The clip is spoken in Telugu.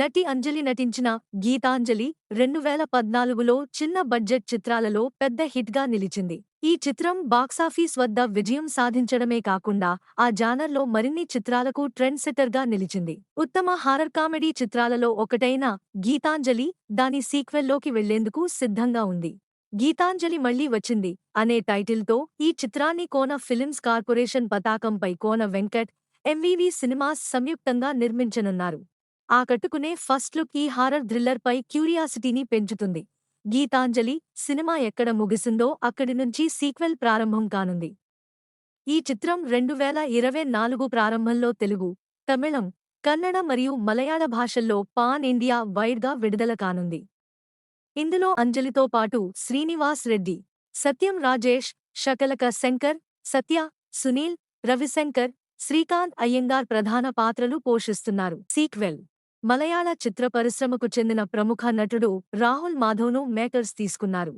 నటి అంజలి నటించిన గీతాంజలి రెండు వేల పద్నాలుగులో చిన్న బడ్జెట్ చిత్రాలలో పెద్ద హిట్గా నిలిచింది. ఈ చిత్రం బాక్సాఫీస్ వద్ద విజయం సాధించడమే కాకుండా ఆ జానర్లో మరిన్ని చిత్రాలకు ట్రెండ్ సెట్టర్గా నిలిచింది. ఉత్తమ హారర్ కామెడీ చిత్రాలలో ఒకటైన గీతాంజలి దాని సీక్వెల్లోకి వెళ్ళేందుకు సిద్ధంగా ఉంది. గీతాంజలి మళ్ళీ వచ్చింది అనే టైటిల్తో ఈ చిత్రాన్ని కోన ఫిలిమ్స్ కార్పొరేషన్ పతాకంపై కోన వెంకట్ ఎంవీవీ సినిమాస్ సంయుక్తంగా నిర్మించనున్నారు. ఆకట్టుకునే ఫస్ట్ లుక్ ఈ హారర్ థ్రిల్లర్పై క్యూరియాసిటీని పెంచుతుంది. గీతాంజలి సినిమా ఎక్కడ ముగిసిందో అక్కడి నుంచి సీక్వెల్ ప్రారంభం కానుంది. ఈ చిత్రం రెండు వేల ఇరవై నాలుగు ప్రారంభంలో తెలుగు తమిళం కన్నడ మరియు మలయాళ భాషల్లో పాన్ ఇండియా వైడ్గా విడుదల కానుంది. ఇందులో అంజలితో పాటు శ్రీనివాస్ రెడ్డి సత్యం రాజేష్ శకలక శంకర్ సత్య సునీల్ రవిశంకర్ శ్రీకాంత్ అయ్యంగార్ ప్రధాన పాత్రలు పోషిస్తున్నారు. సీక్వెల్ మలయాళ చిత్ర పరిశ్రమకు చెందిన ప్రముఖ నటుడు రాహుల్ మాధవ్ను మేకర్స్ తీసుకున్నారు.